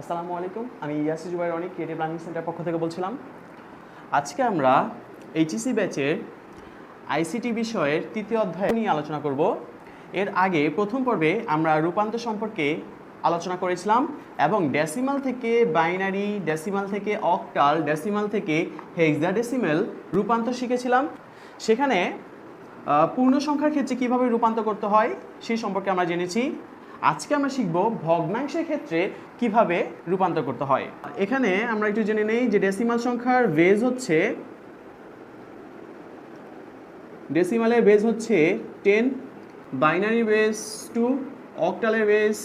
আসসালামু আলাইকুম, আমি ইয়াসি জুবাইর অনেক ক্রিয়েটিভ লার্নিং সেন্টার পক্ষ থেকে বলছিলাম। আজকে আমরা এইচএসি ব্যাচের আইসিটি বিষয়ের তৃতীয় অধ্যায় নিয়ে আলোচনা করব। এর আগে প্রথম পর্বে আমরা রূপান্তর সম্পর্কে আলোচনা করেছিলাম এবং ডেসিমাল থেকে বাইনারি ডেসিমাল থেকে অকটাল ডেসিমাল থেকে হেক্সা ডেসিমেল রূপান্তর শিখেছিলাম। সেখানে পূর্ণ সংখ্যার ক্ষেত্রে কীভাবে রূপান্তর করতে হয় সেই সম্পর্কে আমরা জেনেছি। আজকে আমরা শিখব ভগ্নাংশের ক্ষেত্রে কীভাবে রূপান্তর করতে হয়। এখানে আমরা একটু জেনে নেই যে ডেসিমাল সংখ্যার বেজ হচ্ছে ডেসিমালের বেজ হচ্ছে টেন বাইনারি বেজ টু অক্টালের বেজ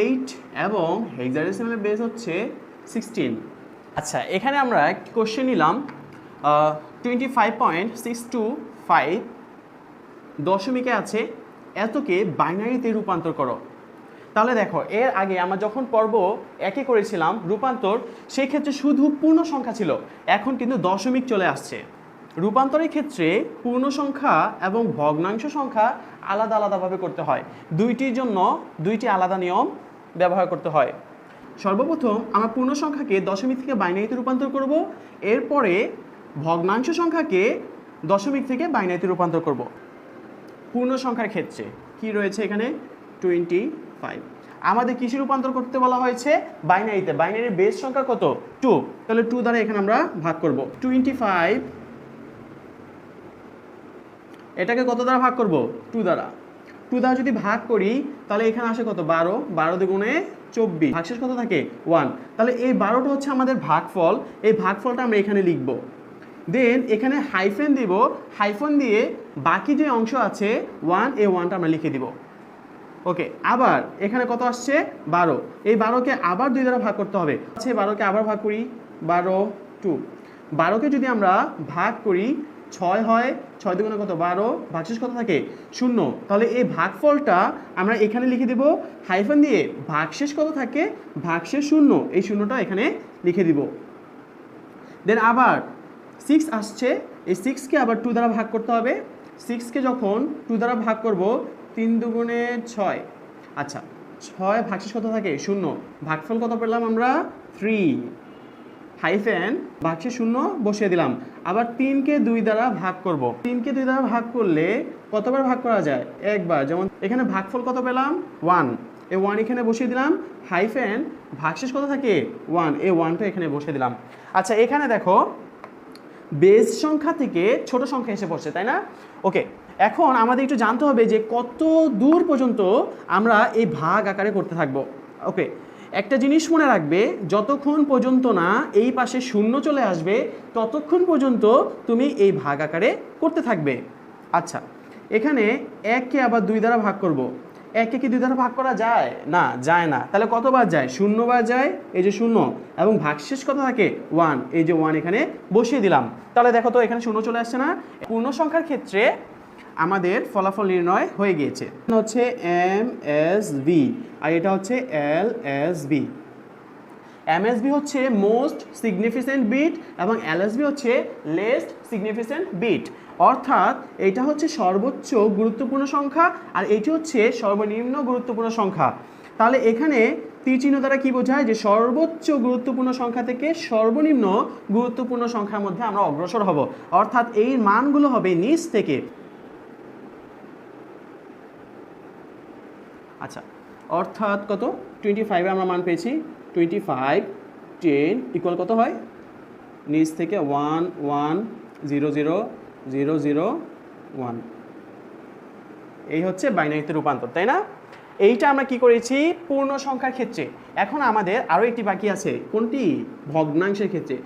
এইট এবং হেক্সাডেসিমালের বেজ হচ্ছে সিক্সটিন আচ্ছা এখানে আমরা একটি কোশ্চেন নিলাম twenty five point six two five দশমিকে আছে এতকে বাইনারিতে রূপান্তর করো। তাহলে দেখো, এর আগে আমরা যখন পর্ব একে করেছিলাম, রূপান্তর সেই ক্ষেত্রে শুধু পূর্ণ সংখ্যা ছিল। এখন কিন্তু দশমিক চলে আসছে। রূপান্তরের ক্ষেত্রে পূর্ণ সংখ্যা এবং ভগ্নাংশ সংখ্যা আলাদা আলাদাভাবে করতে হয়। দুইটির জন্য দুইটি আলাদা নিয়ম ব্যবহার করতে হয়। সর্বপ্রথম আমরা পূর্ণ সংখ্যাকে দশমিক থেকে বাইনারিতে রূপান্তর করব। এরপরে ভগ্নাংশ সংখ্যাকে দশমিক থেকে বাইনারিতে রূপান্তর করব। পূর্ণ সংখ্যার ক্ষেত্রে কি রয়েছে এখানে? টোয়েন্টি ফাইভ আমাদের কিসে রূপান্তর করতে বলা হয়েছে? বাইনারিতে। বাইনারির বেস সংখ্যা কত? টু তাহলে টু দ্বারা এখানে আমরা ভাগ করব। টোয়েন্টি ফাইভ এটাকে কত দ্বারা ভাগ করব? টু দ্বারা। টু দ্বারা যদি ভাগ করি, তাহলে এখানে আসে কত? বারো। বারো দ্বিগুণে চব্বিশ। ভাগশেষ কত থাকে? ওয়ান তাহলে এই বারোটা হচ্ছে আমাদের ভাগফল। এই ভাগফলটা আমরা এখানে লিখব। দেন এখানে হাইফেন দিব হাইফেন দিয়ে বাকি যে অংশ আছে ওয়ান এ ওয়ানটা আমরা লিখে দিব। ওকে আবার এখানে কত আসছে? বারো। এই বারোকে আবার দুই দ্বারা ভাগ করতে হবে। আছে বারোকে আবার ভাগ করি, বারো টু বারোকে যদি আমরা ভাগ করি, ছয় হয়, ছয় দুগুণে কত? বারো। ভাগশেষ কত থাকে? শূন্য। তাহলে এই ভাগফলটা আমরা এখানে লিখে দেব। হাইফেন দিয়ে ভাগশেষ কত থাকে? ভাগশেষ শূন্য। এই শূন্যটা এখানে লিখে দিব। দেন আবার সিক্স আসছে, এই সিক্সকে আবার টু দ্বারা ভাগ করতে হবে। সিক্সকে যখন টু দ্বারা ভাগ করব, তিন দুগুণে ছয়। আচ্ছা ছয় ভাগশেষ কত থাকে? শূন্য। ভাগফল কত পেলাম আমরা? থ্রি হাইফেন ভাগশেষ শূন্য বসিয়ে দিলাম। আবার তিনকে দুই দ্বারা ভাগ করব। তিনকে দুই দ্বারা ভাগ করলে কতবার ভাগ করা যায়? একবার। যেমন এখানে ভাগফল কত পেলাম? ওয়ান এ ওয়ান এখানে বসিয়ে দিলাম। হাইফেন ভাগশেষ কত থাকে? ওয়ান এ ওয়ানটা এখানে বসিয়ে দিলাম। আচ্ছা এখানে দেখো বেস সংখ্যা থেকে ছোট সংখ্যা এসে পড়ছে, তাই না? ওকে, এখন আমাদের একটু জানতে হবে যে কত দূর পর্যন্ত আমরা এই ভাগ আকারে করতে থাকব। ওকে, একটা জিনিস মনে রাখবে, যতক্ষণ পর্যন্ত না এই পাশে শূন্য চলে আসবে, ততক্ষণ পর্যন্ত তুমি এই ভাগ আকারে করতে থাকবে। আচ্ছা এখানে এককে আবার দুই দ্বারা ভাগ করব। একে কি দুই দ্বারা ভাগ করা যায়? না যায় না। তাহলে কতবার যায়? শূন্যবার যায়, এই যে শূন্য। এবং ভাগশেষ কত থাকে? ওয়ান। এই যে ওয়ান এখানে বসিয়ে দিলাম। তাহলে দেখো তো, এখানে শূন্য চলে আসছে না? পূর্ণ সংখ্যার ক্ষেত্রে আমাদের ফলাফল নির্ণয় হয়ে গিয়েছে। হচ্ছে এম এস বি আর এটা হচ্ছে এল এস বি এমএসবি হচ্ছে মোস্ট সিগনিফিসেন্ট বিট, এবং এলএসবি হচ্ছে লেস্ট সিগনিফিসেন্ট বিট। অর্থাৎ এটা হচ্ছে সর্বোচ্চ গুরুত্বপূর্ণ সংখ্যা আর এটি হচ্ছে সর্বনিম্ন গুরুত্বপূর্ণ সংখ্যা। তাহলে এখানে তীর চিহ্ন দ্বারা কি বোঝায়? যে সর্বোচ্চ গুরুত্বপূর্ণ সংখ্যা থেকে সর্বনিম্ন গুরুত্বপূর্ণ সংখ্যার মধ্যে আমরা অগ্রসর হব। অর্থাৎ এই মানগুলো হবে নিচ থেকে। আচ্ছা অর্থাৎ কত? টোয়েন্টি ফাইভে আমরা মান পেয়েছি। টোয়েন্টি ফাইভ টেন ইকুয়াল কত হয়? নিচ থেকে one one zero zero zero zero one এই হচ্ছে বাইনারিতে রূপান্তর, তাই না? এইটা আমরা কি করেছি? পূর্ণ সংখ্যার ক্ষেত্রে। এখন আমাদের আরও একটি বাকি আছে। কোনটি? ভগ্নাংশের ক্ষেত্রে।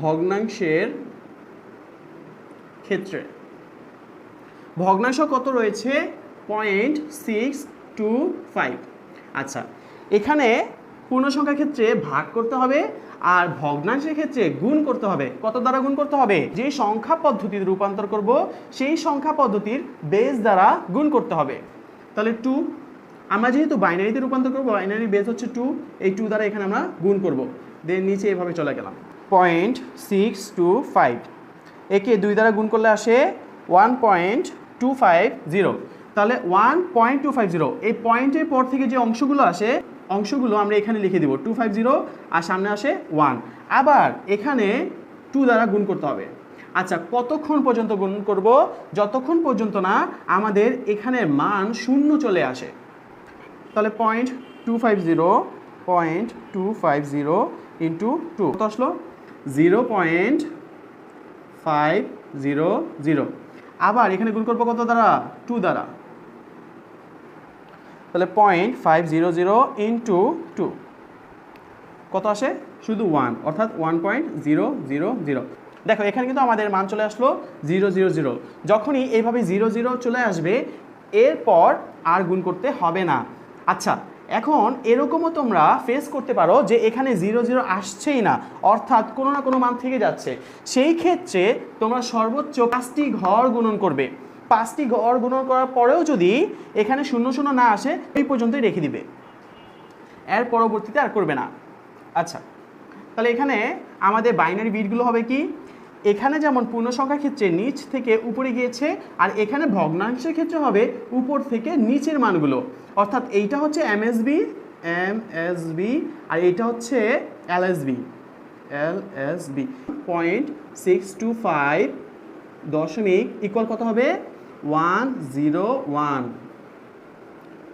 ভগ্নাংশের ক্ষেত্রে। ভগ্নাংশ কত রয়েছে? পয়েন্ট সিক্স টু ফাইভ আচ্ছা এখানে পূর্ণ সংখ্যার ক্ষেত্রে ভাগ করতে হবে। আর ভগ্নাংশের ক্ষেত্রে গুণ করতে হবে। কত দ্বারা গুণ করতে হবে? যে সংখ্যা পদ্ধতিতে রূপান্তর করব, সেই সংখ্যা পদ্ধতির বেস দ্বারা গুণ করতে হবে। তাহলে টু আমরা যেহেতু বাইনারিতে রূপান্তর করব বাইনারি বেস হচ্ছে টু এই টু দ্বারা এখানে আমরা গুণ করব। দেন নিচে এভাবে চলে গেলাম। পয়েন্ট সিক্স টু ফাইভ একে দুই দ্বারা গুণ করলে আসে one point two five zero তাহলে one point two five zero এই পয়েন্টের পর থেকে যে অংশগুলো আসে অংশগুলো আমরা এখানে লিখে দিব। টু ফাইভ জিরো আর সামনে আসে ওয়ান আবার এখানে টু দ্বারা গুণ করতে হবে। আচ্ছা কতক্ষণ পর্যন্ত গুণ করব? যতক্ষণ পর্যন্ত না আমাদের এখানের মান শূন্য চলে আসে। তাহলে point two five zero point two five zero into two কত আসলো? Zero point five zero zero আবার এখানে গুণ করব কত দ্বারা? টু দ্বারা। তাহলে point five zero zero into two কত আসে? শুধু ওয়ান অর্থাৎ one point zero zero zero দেখো, এখানে কিন্তু আমাদের মান চলে আসলো জিরো জিরো জিরো যখনই এইভাবে জিরো জিরো চলে আসবে, এরপর আর গুণ করতে হবে না। আচ্ছা এখন এরকমও তোমরা ফেস করতে পারো যে এখানে জিরো জিরো আসছেই না, অর্থাৎ কোনো না কোনো মান থেকে যাচ্ছে। সেই ক্ষেত্রে তোমরা সর্বোচ্চ পাঁচটি ঘর গুণন করবে। পাঁচটি ঘর গুণন করার পরেও যদি এখানে শূন্য শূন্য না আসে, এই পর্যন্তই রেখে দিবে। এর পরবর্তীতে আর করবে না। আচ্ছা তাহলে এখানে আমাদের বাইনারি বিটগুলো হবে কি? এখানে যেমন পূর্ণ সংখ্যার ক্ষেত্রে নিচ থেকে উপরে গিয়েছে, আর এখানে ভগ্নাংশের ক্ষেত্রে হবে উপর থেকে নিচের মানগুলো। অর্থাৎ এইটা হচ্ছে এমএসবি এম এস বি আর এইটা হচ্ছে L S B L S B point six two five দশমিক ইকুয়াল কত হবে? One zero one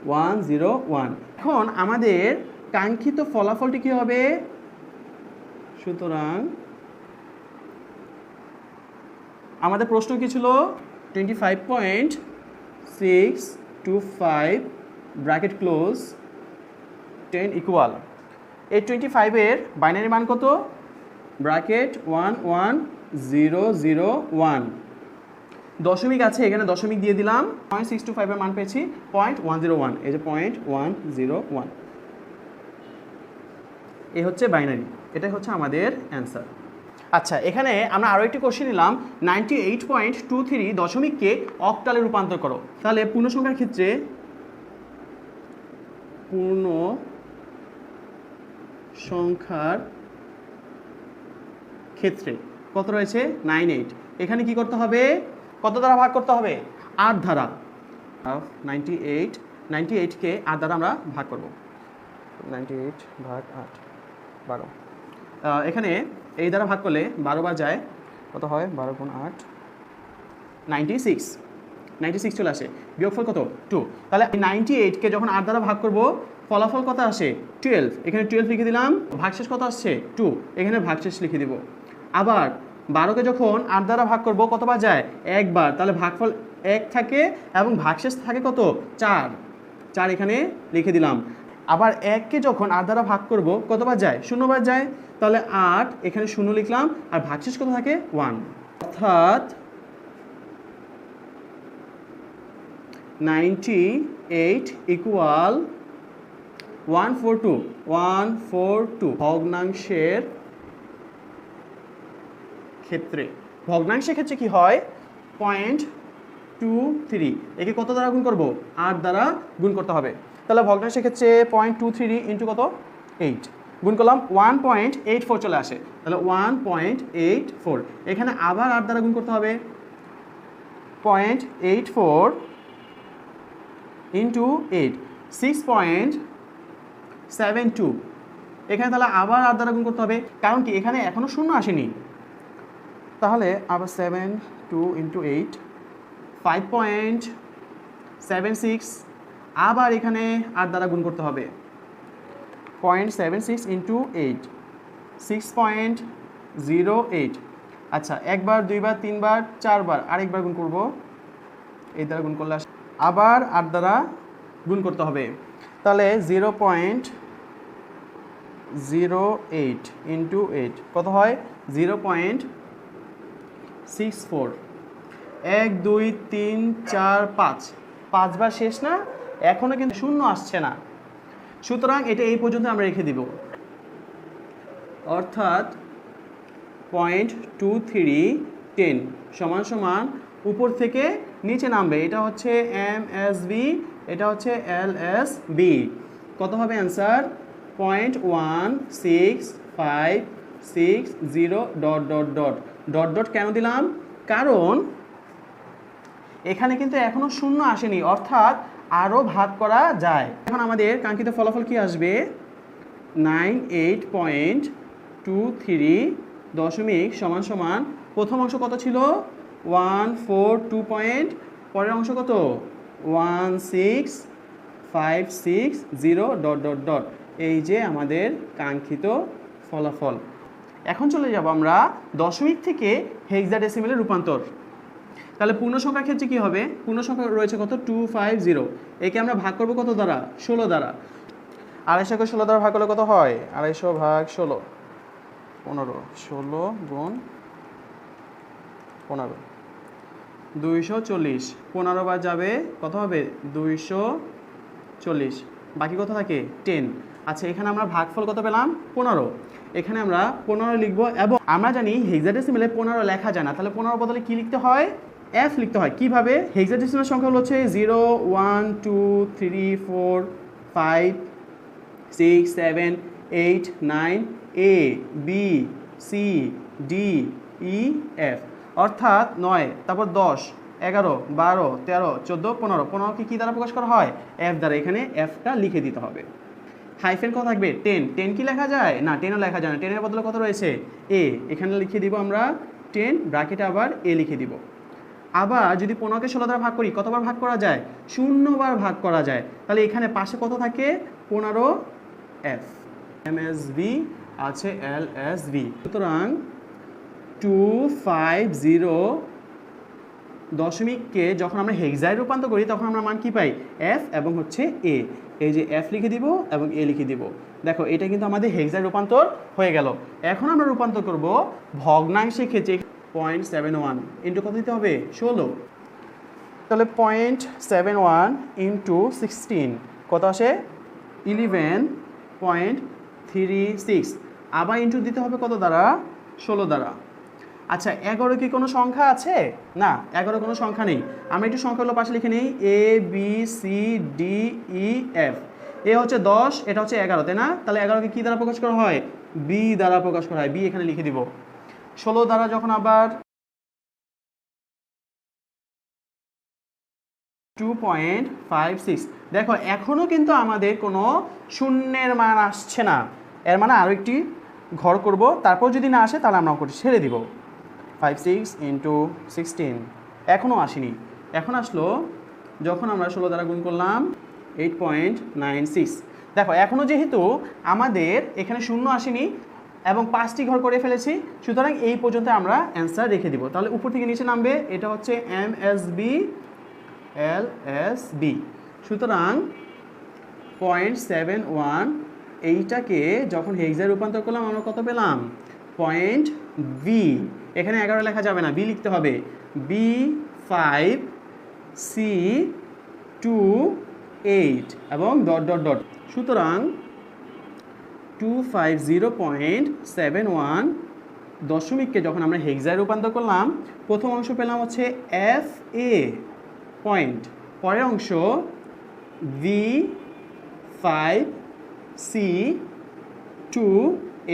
one zero one এখন আমাদের কাঙ্ক্ষিত ফলাফলটি কী হবে? সুতরাং আমাদের প্রশ্ন কী ছিল? Twenty five point six two five bracket close ten equal এই টোয়েন্টি ফাইভের বাইনারি মান কত? Bracket one one zero zero one দশমিক আছে, এখানে দশমিক দিয়ে দিলাম। পয়েন্ট সিক্স টু ফাইভের মান পেয়েছি পয়েন্ট ওয়ান জিরো ওয়ান এই যে পয়েন্ট ওয়ান জিরো ওয়ান এ হচ্ছে বাইনারি এটাই হচ্ছে আমাদের অ্যান্সার আচ্ছা এখানে আমরা আরও একটি কোশ্চেন নিলাম ninety eight point two three দশমিককে অক্টালে রূপান্তর করো। তাহলে পূর্ণ সংখ্যার ক্ষেত্রে পূর্ণ সংখ্যার ক্ষেত্রে কত রয়েছে? নাইন এইট এখানে কি করতে হবে? কত দ্বারা ভাগ করতে হবে? আট ধারা নাইনটি এইট নাইনটি এইটকে আট দ্বারা আমরা ভাগ করব। নাইনটি এইট ভাগ আট বারো। এখানে এই দ্বারা ভাগ করলে বারো বার যায় কত হয়? বারো গুণ আট। নাইনটি সিক্স নাইনটি সিক্স চলে আসে। বিয়োগফল কত? টু তাহলে নাইনটি এইটকে যখন আট দ্বারা ভাগ করব ফলাফল কত আসে? টুয়েলভ এখানে টুয়েলভ লিখে দিলাম। ভাগশেষ কত আসছে? টু এখানে ভাগশেষ লিখে দিব। আবার বারোকে যখন আট দ্বারা ভাগ করব কতবার যায়? একবার। তাহলে ভাগফল এক থাকে এবং ভাগশেষ থাকে কত? চার। চার এখানে লিখে দিলাম। আবার এককে যখন আট দ্বারা ভাগ করব কতবার যায়? শূন্যবার যায়। তাহলে আট, এখানে শূন্য লিখলাম, আর ভাগশেষ কত থাকে? ওয়ান। অর্থাৎ ninety eight equal one four two. One four two. ভগ্নাংশের ক্ষেত্রে। ভগ্নাংশের ক্ষেত্রে কি হয়? Point two three. একে কত দ্বারা গুণ করব? আট দ্বারা গুণ করতে হবে। তাহলে ভগ্নাংশের ক্ষেত্রে পয়েন্ট টু থ্রি ইন্টু কত? এইট। গুণ করলাম ওয়ান পয়েন্ট এইট ফোর চলে আসে। তাহলে ওয়ান পয়েন্ট এইট ফোর। এখানে আবার আট দ্বারা গুণ করতে হবে। Point eight four into eight. Six point seven two. এখানে তাহলে আবার আট দ্বারা গুণ করতে হবে। কারণ কি? এখানে এখনও শূন্য আসেনি। তাহলে আবার seven two into eight five point seven six আবার এখানে আট দ্বারা গুণ করতে হবে। Point seven six into eight six point zero eight আচ্ছা একবার, দুইবার, তিনবার, চারবার, আরেকবার গুণ করব। এই দ্বারা গুণ করলে আবার আট দ্বারা গুণ করতে হবে। তাহলে zero point zero eight into eight কত হয়? Zero point six four. এক, দুই, তিন, চার, পাঁচ। পাঁচবার শেষ না এখনও কিন্তু শূন্য আসছে না। সুতরাং এটা এই পর্যন্ত আমরা রেখে দিব। অর্থাৎ পয়েন্ট টু থ্রি টেন সমান সমান উপর থেকে নিচে নামবে। এটা হচ্ছে এম এস বি, এটা হচ্ছে এল এস বি। কত হবে answer? Point one, six, five six zero dot dot dot dot dot কেন দিলাম? কারণ এখানে কিন্তু এখনও শূন্য আসেনি, অর্থাৎ আরও ভাগ করা যায়। এখন আমাদের কাঙ্ক্ষিত ফলাফল কি আসবে? Nine eight point two three দশমিক সমান সমান প্রথম অংশ কত ছিল? One four two point. পরের অংশ কত? One six five six zero dot dot dot. এই যে আমাদের কাঙ্ক্ষিত ফলাফল। এখন চলে যাব আমরা দশমিক থেকে হেক্সাডেসিমেলে রূপান্তর। তাহলে পূর্ণ সংখ্যার ক্ষেত্রে কী হবে? পূর্ণ সংখ্যা রয়েছে কত? টু ফাইভ জিরো একে আমরা ভাগ করব কত দ্বারা? ষোলো দ্বারা। আড়াইশোকে ষোলো দ্বারা ভাগ করলে কত হয়? আড়াইশো ভাগ ষোলো। পনেরো। ষোলো গুণ পনেরো। দুইশো চল্লিশ। পনেরো বার যাবে কত হবে? দুইশো চল্লিশ। বাকি কত থাকে টেন। আচ্ছা এখানে আমরা ভাগফল কত পেলাম? পনেরো। এখানে আমরা পনেরো লিখব এবং আমরা জানি হেক্সাডেসিমেলে পনেরো লেখা যায় না। তাহলে পনেরো বদলে কী লিখতে হয়? এফ লিখতে হয়। কীভাবে? কীভাবে হেক্সাডেসিমেল সংখ্যাগুলো হচ্ছে zero one two three four five six seven eight nine A B C D E F অর্থাৎ নয়, তারপর দশ, এগারো, বারো, তেরো, চোদ্দ, পনেরো। পনেরোকে কী দ্বারা প্রকাশ করা হয়? এফ দ্বারা। এখানে এফটা লিখে দিতে হবে। হাইফেন কত থাকবে? টেন টেন কি লেখা যায়? না টেনও লেখা যায় না। টেনের বদলে কত রয়েছে? এ এখানে লিখে দিব আমরা টেন ব্রাকেটে আবার এ লিখে দিব। আবার যদি পনেরোকে ষোলো দ্বারা ভাগ করি, কতবার ভাগ করা যায়? শূন্যবার ভাগ করা যায়। তাহলে এখানে পাশে কত থাকে? পনেরো এফ এম এস ভি আছে এল এস ভি সুতরাং টু ফাইভ জিরো দশমিককে যখন আমরা হেক্সায় রূপান্তর করি, তখন আমরা মান কি পাই? এফ এবং হচ্ছে এ এই যে এফ লিখে দিব এবং এ লিখে দিব। দেখো, এটা কিন্তু আমাদের হেক্সায় রূপান্তর হয়ে গেল। এখন আমরা রূপান্তর করব ভগ্নাংশের ক্ষেত্রে পয়েন্ট সেভেন ওয়ান ইন্টু কত দিতে হবে? ষোলো। তাহলে point seven one into sixteen কত আসে? ইলেভেন পয়েন্ট থ্রি সিক্স আবার ইন্টু দিতে হবে কত দ্বারা? ষোলো দ্বারা। আচ্ছা এগারো কি কোনো সংখ্যা আছে? না, এগারো কোনো সংখ্যা নেই। আমরা একটু সংখ্যাগুলো পাশে লিখে নিই। A B C D E F A হচ্ছে দশ, এটা হচ্ছে এগারো, তাই না? তাহলে এগারোকে কী দ্বারা প্রকাশ করা হয়? বি দ্বারা প্রকাশ করা হয়। বি এখানে লিখে দিব। ষোলো দ্বারা যখন আবার টু পয়েন্ট ফাইভ সিক্স দেখো এখনও কিন্তু আমাদের কোনো শূন্যের মান আসছে না। এর মানে আরও একটি ঘর করব। তারপর যদি না আসে, তাহলে আমরা ছেড়ে দিব। ফাইভ সিক্স ইন্টু সিক্সটিন এখনও আসেনি। এখন আসলো যখন আমরা ষোলো দ্বারা গুণ করলাম এইট পয়েন্ট নাইন সিক্স দেখো এখনও যেহেতু আমাদের এখানে শূন্য আসেনি এবং পাঁচটি ঘর করে ফেলেছি, সুতরাং এই পর্যন্ত আমরা অ্যান্সার রেখে দিব। তাহলে উপর থেকে নিচে নামবে, এটা হচ্ছে M S B L S B সুতরাং পয়েন্ট সেভেন ওয়ান এইটাকে যখন হেক্সায় রূপান্তর করলাম, আমরা কত পেলাম? পয়েন্ট বি এখানে এগারো লেখা যাবে না বি লিখতে হবে। B five C two eight এবং ডট ডট ডট সুতরাং two five zero point seven one দশমিককে যখন আমরা হেক্সায় রূপান্তর করলাম, প্রথম অংশ পেলাম হচ্ছে এফ এ পয়েন্ট পরের অংশ V five C two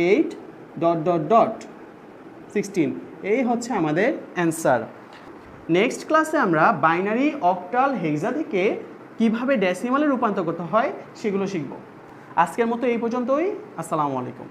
eight dot dot dot sixteen এই হচ্ছে আমাদের অ্যান্সার নেক্সট ক্লাসে আমরা বাইনারি অক্টাল হেক্সা থেকে কীভাবে ডেসিমালে রূপান্তর করতে হয় সেগুলো শিখব। আজকের মতো এই পর্যন্তই। আসসালামু আলাইকুম।